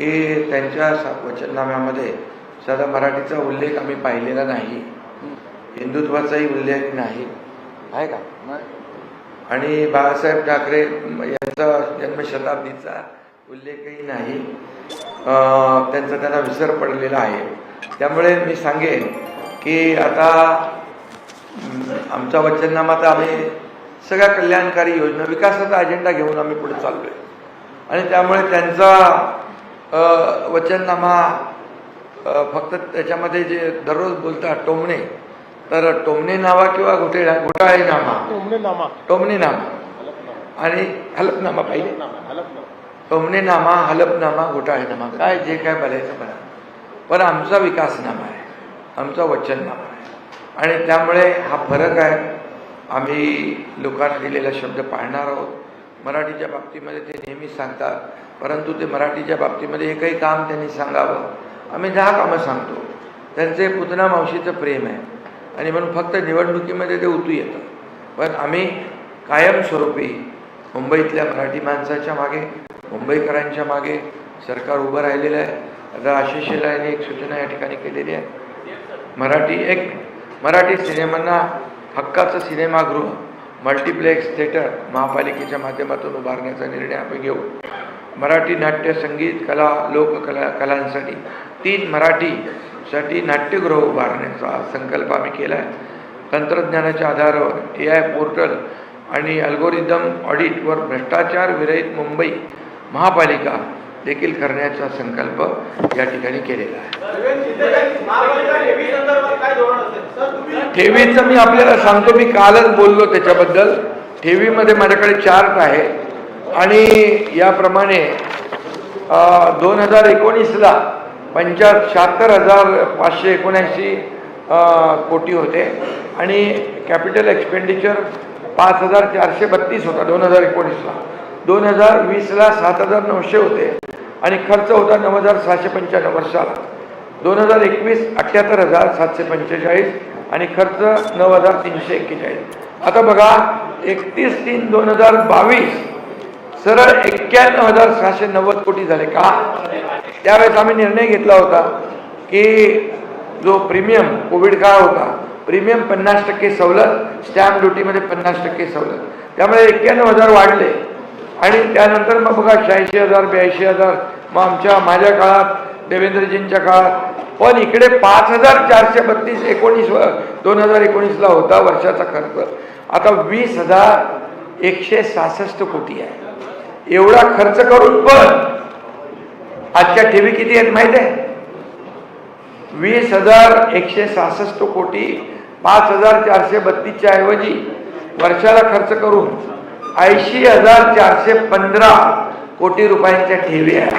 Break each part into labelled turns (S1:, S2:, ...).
S1: की त्यांच्या वचननाम्यामध्ये साधा मराठीचा उल्लेख आम्ही पाहिलेला नाही. हिंदुत्वाचाही उल्लेख नाही. आहे का? आणि बाळासाहेब ठाकरे यांचा जन्मशताब्दीचा उल्लेखही नाही. त्यांचा त्यांना विसर पडलेला आहे. त्यामुळे मी सांगेन की आता आमचा वचननामा तर आम्ही सगळ्या कल्याणकारी योजना विकासाचा अजेंडा घेऊन आम्ही पुढे चाललोय. आणि त्यामुळे त्यांचा वचननामा फक्त त्याच्यामध्ये जे दररोज बोलतात टोमणे तर टोमणे नावा किंवा घोटाळे घोटाळे नामा.
S2: टोमणेनामा
S1: टोमणे नामा. आणि हलफनामा पाहिजे? टोमणे नामा हलफनामा घोटाळेनामा काय जे काय बोलायचं बघा पण आमचा विकासनामा आहे. आमचा वचननामा आहे. आणि त्यामुळे हा फरक आहे. आम्ही लोकांना दिलेला शब्द पाळणार आहोत. मराठीच्या बाबतीमध्ये ते नेहमी सांगतात. परंतु ते मराठीच्या बाबतीमध्ये एकही काम त्यांनी सांगावं. आम्ही दहा कामं सांगतो. त्यांचे पुतना मावशीचं प्रेम आहे. आणि म्हणून फक्त निवडणुकीमध्ये ते उतू येतं पण आम्ही कायमस्वरूपी मुंबईतल्या मराठी माणसाच्या मागे मुंबईकरांच्या मागे सरकार उभं राहिलेलं आहे. आता आशिष शेलार यांनी एक सूचना या ठिकाणी केलेली आहे. मराठी एक मराठी सिनेमांना हक्काचं सिनेमागृह मल्टिप्लेक्स थिएटर महापालिकेच्या माध्यमातून उभारण्याचा निर्णय आम्ही घेऊ. मराठी नाट्य संगीत कला लोककला कलांसाठी तीन मराठीसाठी नाट्यगृह उभारण्याचा संकल्प आम्ही केला आहे तंत्रज्ञानाच्या आधारावर ए आय पोर्टल आणि अल्गोरिदम ऑडिटवर भ्रष्टाचार विरहित मुंबई महापालिका देखील करण्याचा संकल्प या ठिकाणी केलेला आहे. ठेवीचं मी आपल्याला सांगतो मी कालच बोललो त्याच्याबद्दल. ठेवीमध्ये माझ्याकडे चार्ट आहे. आणि याप्रमाणे दोन हजार एकोणीसला पंचा शहात्तर हजार पाचशे एकोणऐंशी कोटी होते. आणि कॅपिटल एक्सपेंडिचर पाच हजार चारशे बत्तीस होता दोन हजार एकोणीसला. दोन हजार वीसला सात हजार नऊशे होते. आणि खर्च होता नऊ हजार सहाशे पंच्याण्णव वर्षाला. दोन हजार एकवीस अठ्ठ्याहत्तर हजार सातशे पंचेचाळीस. आणि खर्च नऊ हजार तीनशे एक्केचाळीस. आता बघा एकतीस तीन दोन हजार बावीस सरळ एक्क्याण्णव हजार सहाशे नव्वद कोटी झाले का? त्यावेळेस आम्ही निर्णय घेतला होता की जो प्रीमियम कोविड काळ होता प्रीमियम पन्नास टक्के सवलत स्टॅम्प ड्युटीमध्ये पन्नास टक्के सवलत. त्यामुळे एक्क्याण्णव हजार वाढले. आणि त्यानंतर मग बघा शहाऐंशी हजार ब्याऐंशी हजार मग आमच्या माझ्या काळात देवेंद्रजींच्या काळात पण इकडे पाच हजार चारशे बत्तीस एकोणीस दोन हजार एकोणीसला होता वर्षाचा खर्च. आता वीस हजार एकशे सहासष्ट कोटी आहे. एवढा खर्च करून पण आजच्या ठेवी किती आहेत माहिती आहे? वीस हजार एकशे सहासष्ट कोटी पाच हजार चारशे बत्तीसच्या ऐवजी वर्षाला खर्च करून ऐंशी हजार चारशे पंधरा कोटी रुपयांच्या ठेवी आहेत.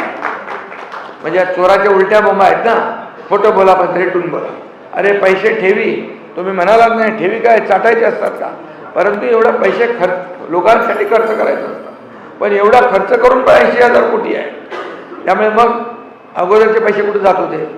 S1: म्हणजे चोराच्या उलट्या बोंबा आहेत ना? खोटं बोला पण रेटून बोला. अरे पैसे ठेवी. तुम्ही म्हणालात नाही ठेवी काय? चाटायचे असतात का? परंतु एवढा पैसे खर्च लोकांसाठी खर्च करायचं असतं. पण एवढा खर्च करून पण ऐंशी हजार कोटी आहे. त्यामुळे मग अगोदरचे पैसे कुठे जात होते?